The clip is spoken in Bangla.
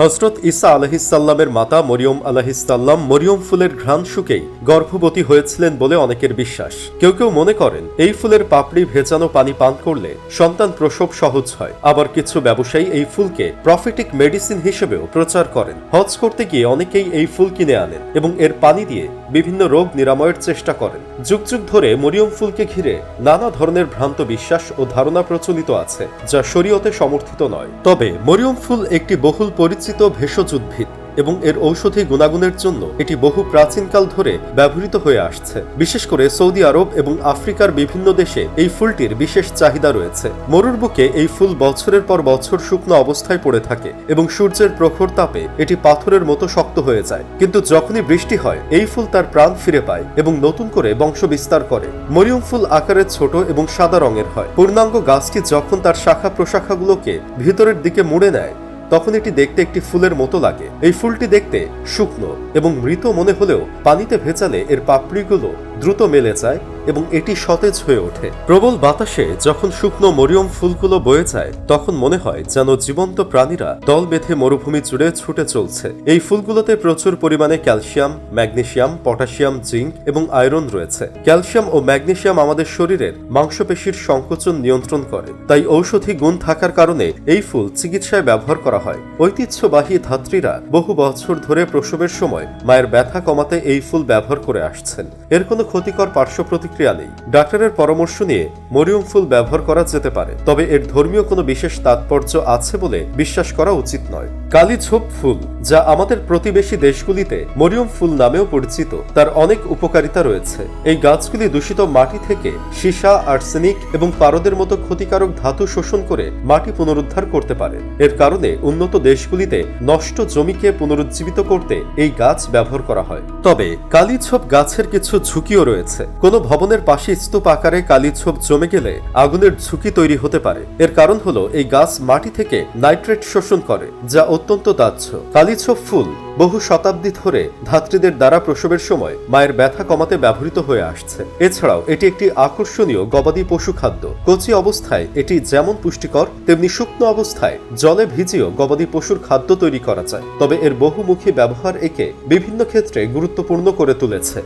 হজরত ইসা আলহিসাল্লামের মাতা মরিয়ম আলহিসাল্লাম মরিয়ম ফুলের ঘ্রাণ শুকেই গর্ভবতী হয়েছিলেন বলে অনেকের বিশ্বাস। কেউ কেউ মনে করেন, এই ফুলের পাপড়ি ভেজানো পানি পান করলে সন্তান প্রসব সহজ হয়। আবার কিছু ব্যবসায়ী এই ফুলকে প্রফিটিক মেডিসিন হিসেবেও প্রচার করেন। হজ করতে গিয়ে অনেকেই এই ফুল কিনে আনেন এবং এর পানি দিয়ে বিভিন্ন রোগ নিরাময়ের চেষ্টা করেন। যুগ যুগ ধরে মরিয়ম ফুলকে ঘিরে নানা ধরনের ভ্রান্ত বিশ্বাস ও ধারণা প্রচলিত আছে, যা শরীয়তে সমর্থিত নয়। তবে মরিয়ম ফুল একটি বহুল পরিচিত ভেষজ উদ্ভিদ এবং এর ঔষধি গুণাগুণের জন্য এটি বহু প্রাচীনকাল ধরে ব্যবহৃত হয়ে আসছে। বিশেষ করে সৌদি আরব এবং আফ্রিকার বিভিন্ন দেশে এই ফুলটির বিশেষ চাহিদা রয়েছে। মরুর বুকে এই ফুল বছরের পর বছর শুকনো অবস্থায় পড়ে থাকে এবং সূর্যের প্রখর তাপে এটি পাথরের মতো শক্ত হয়ে যায়। কিন্তু যখনই বৃষ্টি হয়, এই ফুল তার প্রাণ ফিরে পায় এবং নতুন করে বংশ বিস্তার করে। মরিয়ম ফুল আকারে ছোট এবং সাদা রঙের হয়। পূর্ণাঙ্গ গাছটি যখন তার শাখা প্রশাখাগুলোকে ভিতরের দিকে মুড়ে নেয় তখন এটি দেখতে একটি ফুলের মতো লাগে। এই ফুলটি দেখতে শুকনো এবং মৃত মনে হলেও পানিতে ভেজালে এর পাপড়িগুলো দ্রুত মেলে যায় এবং এটি সতেজ হয়ে ওঠে। প্রবল বাতাসে যখন শুকনো মরিয়ম ফুলগুলো বয়ে যায়, তখন মনে হয় যেন জীবন্ত প্রাণীরা দল বেঁধে মরুভূমি জুড়ে ছুটে চলছে। এই ফুলগুলোতে প্রচুর পরিমাণে ক্যালসিয়াম, ম্যাগনেসিয়াম পটাশিয়াম জিঙ্ক এবং আয়রন রয়েছে। ক্যালসিয়াম ও ম্যাগনেসিয়াম আমাদের শরীরের মাংসপেশির সংকোচন নিয়ন্ত্রণ করে। তাই ঔষধি গুণ থাকার কারণে এই ফুল চিকিৎসায় ব্যবহার করা হয়। ঐতিহ্যবাহী ধাত্রীরা বহু বছর ধরে প্রসবের সময় মায়ের ব্যথা কমাতে এই ফুল ব্যবহার করে আসছেন। এর কোনো ক্ষতিকর পার্শ্ব প্রতিক্রিয়া নেই। ডাক্তারের পরামর্শ নিয়ে মরিয়ম ফুল ব্যবহার করা যেতে পারে। তবে এর ধর্মীয় কোনো বিশেষ তাৎপর্য আছে বলে বিশ্বাস করা উচিত নয়। কালী ঝোপ ফুল, যা আমাদের প্রতিবেশী দেশগুলিতে মরিয়ম ফুল নামেও পরিচিত, তার অনেক উপকারিতা রয়েছে। এই গাছগুলি দূষিত মাটি থেকে সীসা, আর্সেনিক এবং পারদের মতো ক্ষতিকারক ধাতু শোষণ করে মাটি পুনরুদ্ধার করতে পারে। এর কারণে উন্নত দেশগুলিতে নষ্ট জমিকে পুনরুজ্জীবিত করতে এই গাছ ব্যবহার করা হয়। তবে কালীছোপ গাছের কিছু ঝুঁকিও রয়েছে। কোনো ভবনের পাশে স্তূপ আকারে কালীছোপ জমে গেলে আগুনের ঝুঁকি তৈরি হতে পারে। এর কারণ হলো এই গাছ মাটি থেকে নাইট্রেট শোষণ করে, যা অত্যন্ত দাহ্য। কালীছোপ ফুল বহু শতাব্দী ধরে ধাত্রীদের দ্বারা প্রসবের সময় মায়ের ব্যথা কমাতে ব্যবহৃত হয়ে আসছে। এছাড়াও এটি একটি আকর্ষণীয় গবাদি পশু খাদ্য। কচি অবস্থায় এটি যেমন পুষ্টিকর, তেমনি শুকনো অবস্থায় জলে ভিজিয়েও গবাদি পশুর খাদ্য তৈরি করা যায়। তবে এর বহুমুখী ব্যবহার একে বিভিন্ন ক্ষেত্রে গুরুত্বপূর্ণ করে তুলেছে।